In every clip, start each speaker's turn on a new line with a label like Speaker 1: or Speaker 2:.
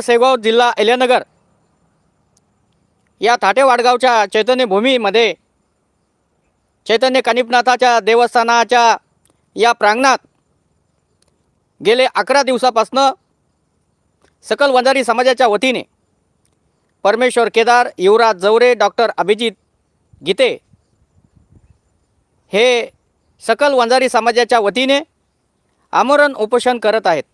Speaker 1: सेगाव जिल्हा अहिल्यानगर. या थाटे वाडगावच्या चैतन्यभूमीमध्ये चैतन्य कानिपनाथाच्या देवस्थानाच्या या प्रांगणात गेले अकरा दिवसापासनं सकल वंजारी समाजाच्या वतीने परमेश्वर केदार युवराज जवरे डॉक्टर अभिजित गीते हे सकल वंजारी समाजाच्या वतीने आमरण उपोषण करत आहेत.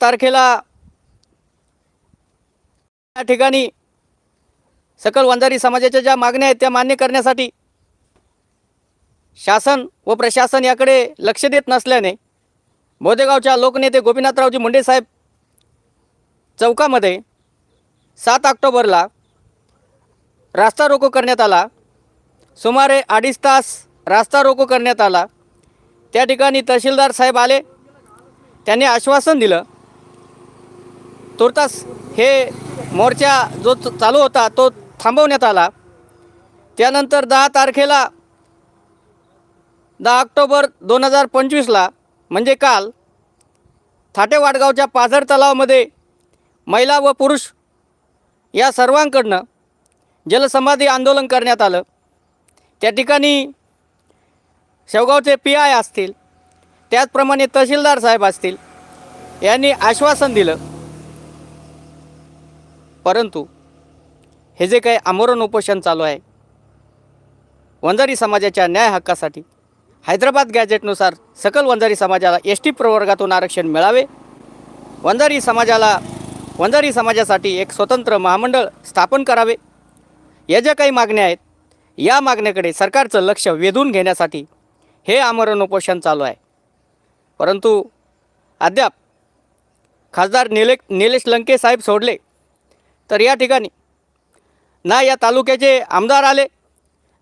Speaker 1: तारखेला या ठिकाणी सकल वंजारी समाजाच्या ज्या मागण्या आहेत त्या मान्य करण्यासाठी शासन व प्रशासन याकडे लक्ष देत नसल्याने बोदेगावच्या लोकनेते गोपीनाथरावजी मुंडे साहेब चौकामध्ये सात ऑक्टोबरला रास्ता रोको करण्यात आला. सुमारे अडीच तास रास्ता रोको करण्यात आला. त्या ठिकाणी तहसीलदार साहेब आले. त्यांनी आश्वासन दिलं. तुर्तास हे मोर्चा जो च- चालू होता तो थांबवण्यात आला. त्यानंतर दहा तारखेला दहा ऑक्टोबर दोन हजार पंचवीसला म्हणजे काल थाटे वाडगावच्या पाझर तलावामध्ये महिला व पुरुष या सर्वांकडनं जलसमाधी आंदोलन करण्यात आलं. त्या ठिकाणी शेवगावचे पी आय असतील त्याचप्रमाणे तहसीलदार साहेब असतील यांनी आश्वासन दिलं. परंतु हे जे काही आमरण उपोषण चालू आहे वंजारी समाजाच्या न्याय हक्कासाठी हैदराबाद गॅजेटनुसार सकल वंजारी समाजाला एस टी प्रवर्गातून आरक्षण मिळावे वंजारी समाजाला वंजारी समाजासाठी एक स्वतंत्र महामंडळ स्थापन करावे या ज्या काही मागण्या आहेत या मागण्याकडे सरकारचं लक्ष वेधून घेण्यासाठी हे आमरण उपोषण चालू आहे. परंतु अद्याप खासदार निले निलेश लंके साहेब सोडले तर या ठिकाणी ना या तालुक्याचे आमदार आले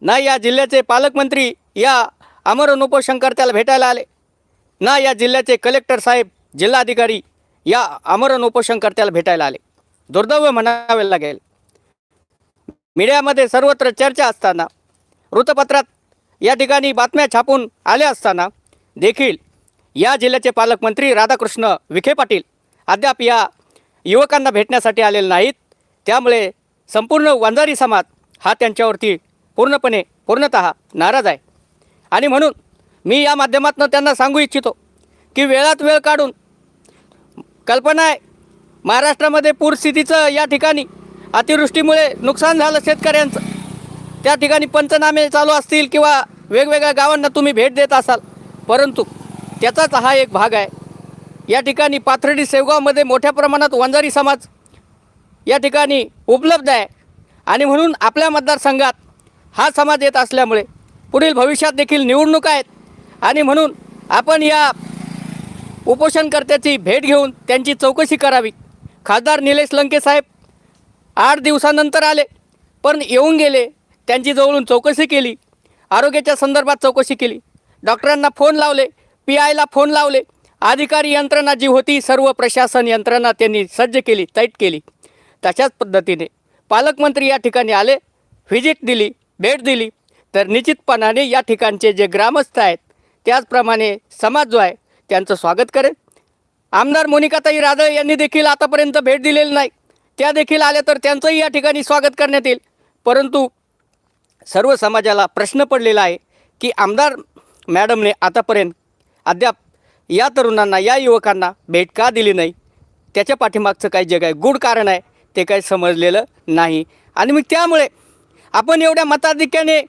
Speaker 1: ना या जिल्ह्याचे पालकमंत्री या अमरण उपोषणकर्त्याला भेटायला आले ना या जिल्ह्याचे कलेक्टर साहेब जिल्हाधिकारी या अमरण उपोषणकर्त्याला भेटायला आले. दुर्दैव म्हणावे लागेल. मीडियामध्ये सर्वत्र चर्चा असताना वृत्तपत्रात या ठिकाणी बातम्या छापून आल्या असताना देखील या जिल्ह्याचे पालकमंत्री राधाकृष्ण विखे पाटील अद्याप या युवकांना भेटण्यासाठी आलेले नाहीत. त्यामुळे संपूर्ण वंजारी समाज हा त्यांच्यावरती पूर्णपणे पूर्णत नाराज आहे. आणि म्हणून मी या माध्यमातून त्यांना सांगू इच्छितो की वेळात वेळ काढून कल्पना आहे महाराष्ट्रामध्ये पूरस्थितीचं या ठिकाणी अतिवृष्टीमुळे नुकसान झालं शेतकऱ्यांचं. त्या ठिकाणी पंचनामे चालू असतील किंवा वेगवेगळ्या गावांना तुम्ही भेट देत असाल परंतु त्याचाच हा एक भाग आहे. या ठिकाणी पाथर्डी सेवगावमध्ये मोठ्या प्रमाणात वंजारी समाज या ठिकाणी उपलब्ध आहे. आणि म्हणून आपल्या मतदारसंघात हा समाज येत असल्यामुळे पुढील भविष्यात देखील निवडणुका आहेत. आणि म्हणून आपण या उपोषणकर्त्याची भेट घेऊन त्यांची चौकशी करावी. खासदार निलेश लंके साहेब आठ दिवसानंतर आले पण येऊन गेले. त्यांची जवळून चौकशी केली. आरोग्याच्या संदर्भात चौकशी केली. डॉक्टरांना फोन लावले पी आयला फोन लावले. अधिकारी यंत्रणा जी होती सर्व प्रशासन यंत्रणा त्यांनी सज्ज केली तैट केली. तशाच पद्धतीने पालकमंत्री या ठिकाणी आले व्हिजिट दिली भेट दिली. तर निश्चितपणाने या ठिकाणचे जे ग्रामस्थ आहेत त्याचप्रमाणे समाज जो आहे त्यांचं स्वागत करेल. आमदार मोनिकाताई रादळ यांनी देखील आतापर्यंत भेट दिलेली नाही. त्या देखील आल्या तर त्यांचंही या ठिकाणी स्वागत करण्यात येईल. परंतु सर्व समाजाला प्रश्न पडलेला आहे की आमदार मॅडमने आतापर्यंत अद्याप या तरुणांना या युवकांना भेट का दिली नाही? त्याच्या पाठीमागचं काही जे काही गूढ कारण आहे ते काही समजलेलं नाही. आणि मग त्यामुळे आपण एवढ्या मताधिक्याने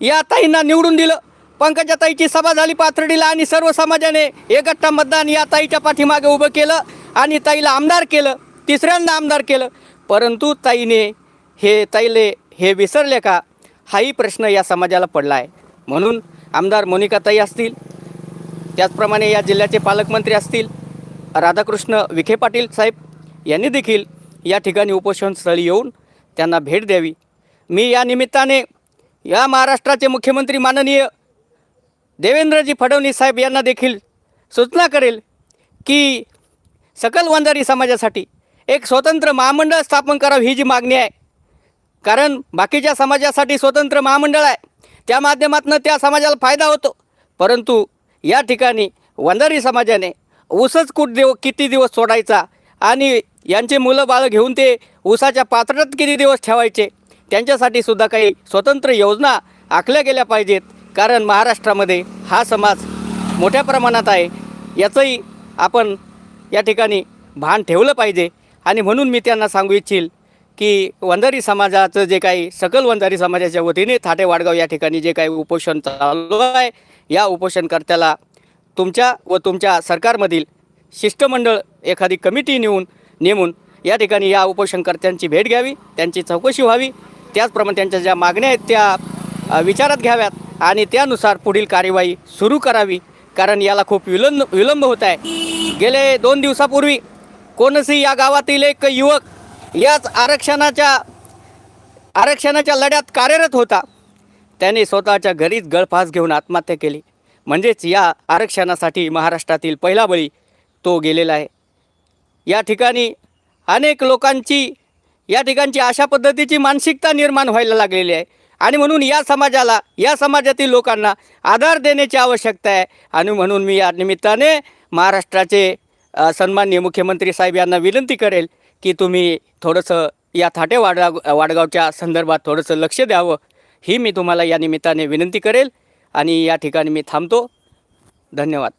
Speaker 1: या ताईंना निवडून दिलं. पंकजा ताईची सभा झाली पाथर्डीला आणि सर्व समाजाने एकट्ठा मतदान या ताईच्या पाठीमागे उभं केलं आणि ताईला आमदार केलं. तिसऱ्यांदा आमदार केलं. परंतु ताईने हे ताईले हे विसरले का? हाही प्रश्न या समाजाला पडला आहे म्हणून आमदार मोनिकाताई असतील त्याचप्रमाणे या जिल्ह्याचे पालकमंत्री असतील राधाकृष्ण विखे पाटील साहेब यांनी देखील या ठिकाणी उपोषणस्थळी येऊन त्यांना भेट द्यावी. मी या निमित्ताने या महाराष्ट्राचे मुख्यमंत्री माननीय देवेंद्रजी फडणवीस साहेब यांना देखील सूचना करेल की सकल वंजारी समाजासाठी एक स्वतंत्र महामंडळ स्थापन करावं ही जी मागणी आहे. कारण बाकीच्या समाजासाठी स्वतंत्र महामंडळ आहे. त्या माध्यमातून त्या समाजाला फायदा होतो. परंतु या ठिकाणी वंजारी समाजाने ऊसच कुठ देव किती दिवस सोडायचा आणि यांचे मुलं बाळं घेऊन ते ऊसाच्या पात्रात किती दिवस ठेवायचे? त्यांच्यासाठी सुद्धा काही स्वतंत्र योजना आखल्या गेल्या पाहिजेत. कारण महाराष्ट्रामध्ये हा समाज मोठ्या प्रमाणात आहे. याचंही आपण या ठिकाणी भान ठेवलं पाहिजे. आणि म्हणून मी त्यांना सांगू इच्छिल की वंजारी समाजाचं जे काही सकल वंजारी समाजाच्या वतीने थाटे वाडगाव या ठिकाणी जे काही उपोषण चालू आहे या उपोषणकर्त्याला तुमच्या व तुमच्या सरकारमधील शिष्टमंडळ एखादी कमिटी नेऊन नेमून या ठिकाणी या उपोषणकर्त्यांची भेट घ्यावी त्यांची चौकशी व्हावी. त्याचप्रमाणे त्यांच्या ज्या मागण्या आहेत त्या विचारात घ्याव्यात आणि त्यानुसार पुढील कार्यवाही सुरू करावी. कारण याला खूप विलंब विलंब होत आहे. गेले दोन दिवसापूर्वी कोणसी या गावातील एक युवक याच आरक्षणाच्या आरक्षणाच्या लढ्यात कार्यरत होता. त्याने स्वतःच्या घरीच गळफास घेऊन आत्महत्या केली. म्हणजेच या आरक्षणासाठी महाराष्ट्रातील पहिला बळी तो गेलेला आहे. या ठिकाणी अनेक लोकांची या ठिकाणची अशा पद्धतीची मानसिकता निर्माण व्हायला लागलेली आहे. आणि म्हणून या समाजाला या समाजातील लोकांना आधार देण्याची आवश्यकता आहे. आणि म्हणून मी या निमित्ताने महाराष्ट्राचे सन्माननीय मुख्यमंत्री साहेब यांना विनंती करेल की तुम्ही थोडंसं या थाटे वाडगाव वाडगावच्या संदर्भात थोडंसं लक्ष द्यावं. ही मी तुम्हाला या निमित्ताने विनंती करेल. आणि या ठिकाणी मी थांबतो. धन्यवाद.